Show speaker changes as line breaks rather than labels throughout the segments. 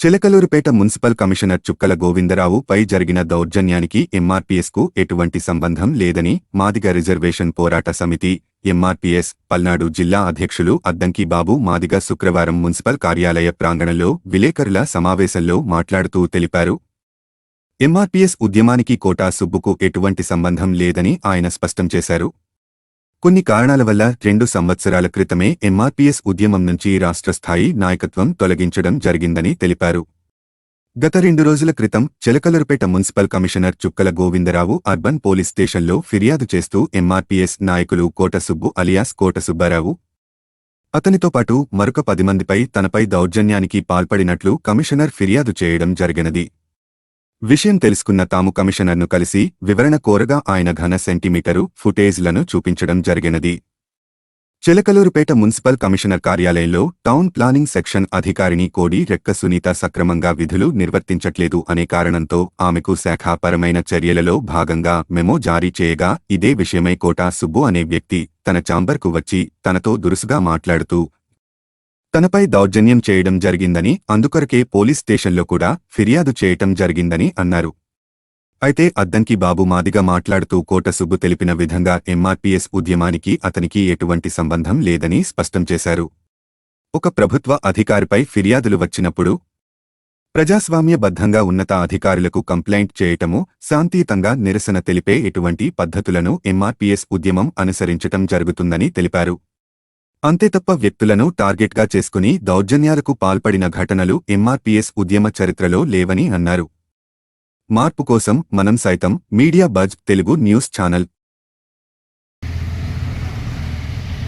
Chilakaluripet municipal commissioner చుక్కల గోవిందరావు పై జరిగిన దౌర్జన్యానికి ఎంఆర్పీఎస్కు ఎటువంటి సంబంధం లేదని మాదిగ రిజర్వేషన్ పోరాట సమితి ఎంఆర్పీఎస్ పల్నాడు జిల్లా అధ్యక్షులు అద్దంకి బాబు మాదిగ శుక్రవారం మున్సిపల్ కార్యాలయ ప్రాంగణంలో విలేకరుల సమావేశంలో మాట్లాడుతూ తెలిపారు. ఎంఆర్పీఎస్ ఉద్యమానికి కోటా సుబ్బుకు ఎటువంటి సంబంధం లేదని ఆయన స్పష్టం చేశారు. కొన్ని కారణాల వల్ల రెండు సంవత్సరాల క్రితమే ఎంఆర్పీఎస్ ఉద్యమం నుంచి రాష్ట్ర స్థాయి నాయకత్వం తొలగించడం జరిగిందని తెలిపారు. గత రెండు రోజుల క్రితం చిలకలరుపేట మున్సిపల్ కమిషనర్ చుక్కల గోవిందరావు అర్బన్ పోలీస్ స్టేషన్లో ఫిర్యాదు చేస్తూ ఎంఆర్పీఎస్ నాయకులు కోటసుబ్బు అలియాస్ కోటసుబ్బారావు అతనితో పాటు మరొక పది మందిపై తనపై దౌర్జన్యానికి పాల్పడినట్లు కమిషనర్ ఫిర్యాదు చేయడం జరిగినది. విషయం తెలుసుకున్న తాము కమిషనర్ను కలిసి వివరణ కోరగా ఆయన ఘన సెంటీమీటరు ఫుటేజ్లను చూపించడం జరిగినది. చిలకలూరుపేట మున్సిపల్ కమిషనర్ కార్యాలయంలో టౌన్ ప్లానింగ్ సెక్షన్ అధికారిని కోడి రెక్క సునీత సక్రమంగా విధులు నిర్వర్తించట్లేదు అనే కారణంతో ఆమెకు శాఖాపరమైన చర్యలలో భాగంగా మెమో జారీ చేయగా ఇదే విషయమై కోటా సుబ్బు అనే వ్యక్తి తన చాంబర్కు వచ్చి తనతో దురుసుగా మాట్లాడుతూ తనపై దౌర్జన్యం చేయడం జరిగిందని అందుకొరకే పోలీస్ స్టేషన్లో కూడా ఫిర్యాదు చేయటం జరిగిందని అన్నారు. అయితే అద్దంకి బాబు మాదిగా మాట్లాడుతూ కోటసుబ్బు తెలిపిన విధంగా ఎంఆర్పీఎస్ ఉద్యమానికి అతనికి ఎటువంటి సంబంధం లేదని స్పష్టం చేశారు. ఒక ప్రభుత్వ అధికారిపై ఫిర్యాదులు వచ్చినప్పుడు ప్రజాస్వామ్యబద్ధంగా ఉన్నత అధికారులకు కంప్లైంట్ చేయటము శాంతియుతంగా నిరసన తెలిపే ఎటువంటి పద్ధతులను ఎంఆర్పీఎస్ ఉద్యమం అనుసరించటం జరుగుతుందని తెలిపారు. అంతే తప్ప వ్యక్తులను టార్గెట్గా చేసుకుని దౌర్జన్యాలకు పాల్పడిన ఘటనలు ఎంఆర్పీఎస్ ఉద్యమ చరిత్రలో లేవని అన్నారు. మార్పు కోసం మనం సైతం media buzz Telugu news channel.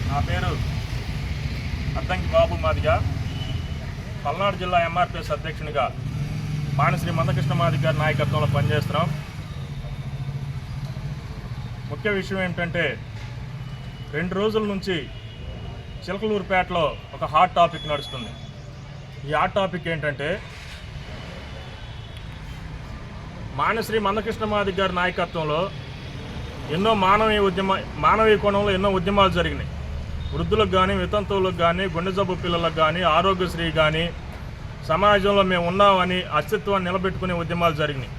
నా పేరు అద్దంకి బాబు మాదిగా. పల్నాడు జిల్లా ఎంఆర్పిఎస్ అధ్యక్షునిగా మానశ్రీ మందకృష్ణ మాదిగ గారి నాయకత్వంలో పనిచేస్తున్నాం. ముఖ్య విషయం ఏంటంటే రెండు రోజుల నుంచి చిలకలూరుపేటలో ఒక హాట్ టాపిక్ నడుస్తుంది. ఈ హాట్ టాపిక్ ఏంటంటే మానశ్రీ మందకృష్ణ మాదిక్ గారి నాయకత్వంలో ఎన్నో మానవీయ ఉద్యమ మానవీయ కోణంలో ఎన్నో ఉద్యమాలు జరిగినాయి. వృద్ధులకు కానీ వితంతువులకు కానీ గుండె జబ్బు పిల్లలకు కానీ ఆరోగ్యశ్రీ కానీ సమాజంలో మేము ఉన్నామని అస్తిత్వాన్ని నిలబెట్టుకునే ఉద్యమాలు జరిగినాయి.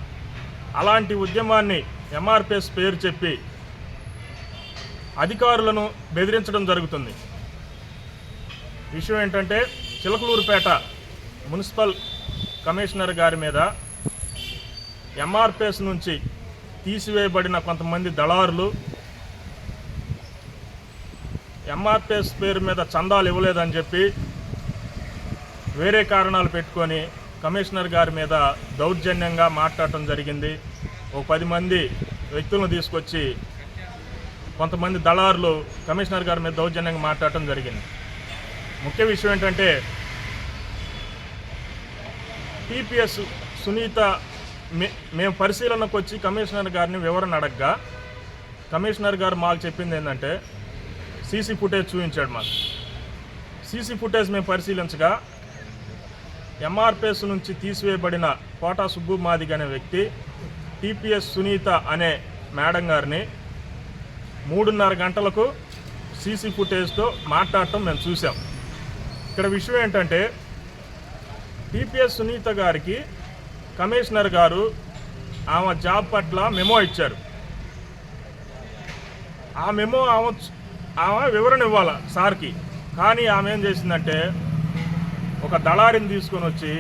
అలాంటి ఉద్యమాన్ని ఎంఆర్పిఎస్ పేరు చెప్పి అధికారులను బెదిరించడం జరుగుతుంది. విషయం ఏంటంటే చిలకలూరుపేట మున్సిపల్ కమిషనర్ గారి మీద ఎంఆర్పిఎస్ నుంచి తీసివేయబడిన కొంతమంది దళారులు ఎంఆర్పిఎస్ పేరు మీద చందాలు ఇవ్వలేదని చెప్పి వేరే కారణాలు పెట్టుకొని కమిషనర్ గారి మీద దౌర్జన్యంగా మాట్లాడటం జరిగింది. ఒక పది మంది వ్యక్తులను తీసుకొచ్చి కొంతమంది దళారులు కమిషనర్ గారి మీద దౌర్జన్యంగా మాట్లాడటం జరిగింది. ముఖ్య విషయం ఏంటంటే టీపీఎస్ సునీత మే మేము పరిశీలనకు వచ్చి కమిషనర్ గారిని వివరణ అడగగా కమిషనర్ గారు మాకు చెప్పింది ఏంటంటే సీసీ ఫుటేజ్ చూపించాడు మాకు. సీసీ ఫుటేజ్ మేము పరిశీలించగా ఎంఆర్పిఎస్ నుంచి తీసివేయబడిన కోటా సుబ్బు మాదిగ్ అనే వ్యక్తి టీపీఎస్ సునీత అనే మేడం గారిని మూడున్నర గంటలకు సీసీ ఫుటేజ్తో మాట్లాడటం మేము చూసాం ఇక్కడ విషయం ఏంటంటే టీపీఎస్ సునీత గారికి కమిషనర్ గారు ఆమె జాబ్ పట్ల మెమో ఇచ్చారు. ఆ మెమో ఆమె ఆమె వివరణ ఇవ్వాల సార్కి. కానీ ఆమె ఏం చేసిందంటే ఒక దళారిని తీసుకొని వచ్చి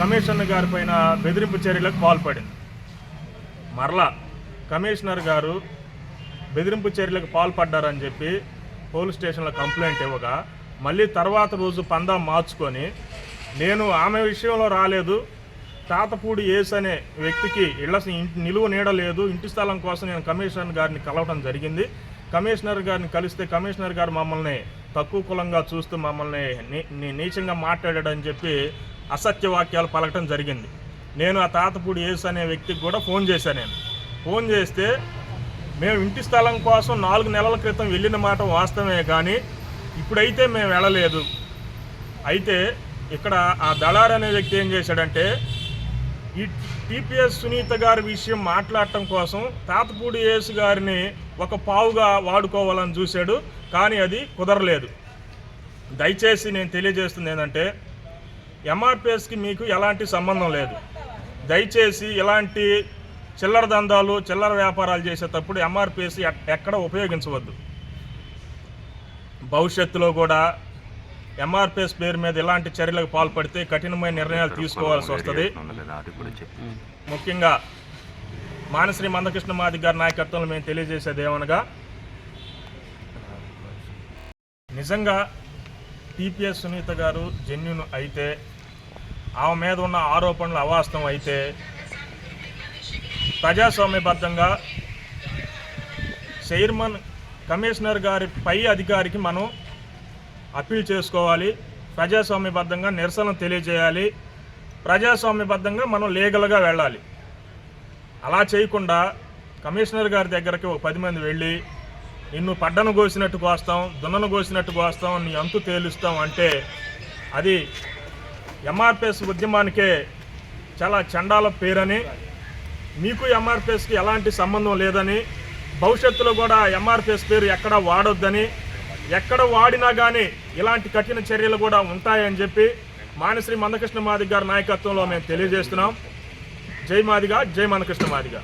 కమిషనర్ గారి పైన బెదిరింపు చర్యలకు పాల్పడింది. మరలా కమిషనర్ గారు బెదిరింపు చర్యలకు పాల్పడ్డారని చెప్పి పోలీస్ స్టేషన్లో కంప్లైంట్ ఇవ్వగా మళ్ళీ తర్వాత రోజు పందా మార్చుకొని నేను ఆమె విషయంలో రాలేదు. తాతపూడి ఏస్ అనే వ్యక్తికి ఇళ్ళ ఇంటి నిలువ నీడలేదు ఇంటి స్థలం కోసం నేను కమిషనర్ గారిని కలవడం జరిగింది. కమిషనర్ గారిని కలిస్తే కమిషనర్ గారు మమ్మల్ని తక్కువ కులంగా చూస్తూ మమ్మల్ని నీ- నీచంగా మాట్లాడాడని చెప్పి అసత్య వాక్యాలు పలకటం జరిగింది. నేను ఆ తాతపూడి ఏస్ అనే వ్యక్తికి కూడా ఫోన్ చేశాను నేను. ఫోన్ చేస్తే మేము ఇంటి స్థలం కోసం నాలుగు నెలల క్రితం వెళ్ళిన మాట వాస్తవమే కానీ ఇప్పుడైతే మేము వెళ్ళలేదు. అయితే ఇక్కడ ఆ దళార్ అనే వ్యక్తి ఏం చేశాడంటే ఈ టీపీఎస్ సునీత గారి విషయం మాట్లాడటం కోసం తాతపూడి యేసు గారిని ఒక పావుగా వాడుకోవాలని చూశాడు కానీ అది కుదరలేదు. దయచేసి నేను తెలియజేస్తుంది ఏంటంటే ఎంఆర్పిఎస్కి మీకు ఎలాంటి సంబంధం లేదు. దయచేసి ఇలాంటి చిల్లర దందాలు చిల్లర వ్యాపారాలు చేసేటప్పుడు ఎంఆర్పిఎస్ ఎక్కడ ఉపయోగించవద్దు. భవిష్యత్తులో కూడా ఎంఆర్పిఎస్ పేరు మీద ఇలాంటి చర్యలకు పాల్పడితే కఠినమైన నిర్ణయాలు తీసుకోవాల్సి వస్తుంది. ముఖ్యంగా మానశ్రీ మందకృష్ణ మాది గారి నాయకత్వంలో మేము తెలియజేసేది ఏమనగా నిజంగా టీపీఎస్ సునీత గారు జెన్యున్ అయితే ఆమె మీద ఉన్న ఆరోపణలు అవాస్తవం అయితే ప్రజాస్వామ్యబద్ధంగా చైర్మన్ కమిషనర్ గారి పై అధికారికి మనం అప్పీల్ చేసుకోవాలి. ప్రజాస్వామ్యబద్ధంగా నిరసన తెలియజేయాలి. ప్రజాస్వామ్యబద్ధంగా మనం లీగల్గా వెళ్ళాలి. అలా చేయకుండా కమిషనర్ గారి దగ్గరికి ఒక పది మంది వెళ్ళి నిన్ను పడ్డను కోసినట్టు కోస్తాం దున్నను కోసినట్టు కోస్తాం నీ అంతు తేలుస్తాం అంటే అది ఎంఆర్పిఎస్ ఉద్యమానికే చాలా చండాల పేరని మీకు ఎంఆర్పిఎస్కి ఎలాంటి సంబంధం లేదని భవిష్యత్తులో కూడా ఎంఆర్పిఎస్ పేరు ఎక్కడ వాడొద్దని ఎక్కడ వాడినా కానీ ఇలాంటి కఠిన చర్యలు కూడా ఉంటాయని చెప్పి మానశ్రీ మందకృష్ణ మాదిగ్ గారి నాయకత్వంలో మేము తెలియజేస్తున్నాం. జై మాదిగా జై మందకృష్ణ మాదిగా.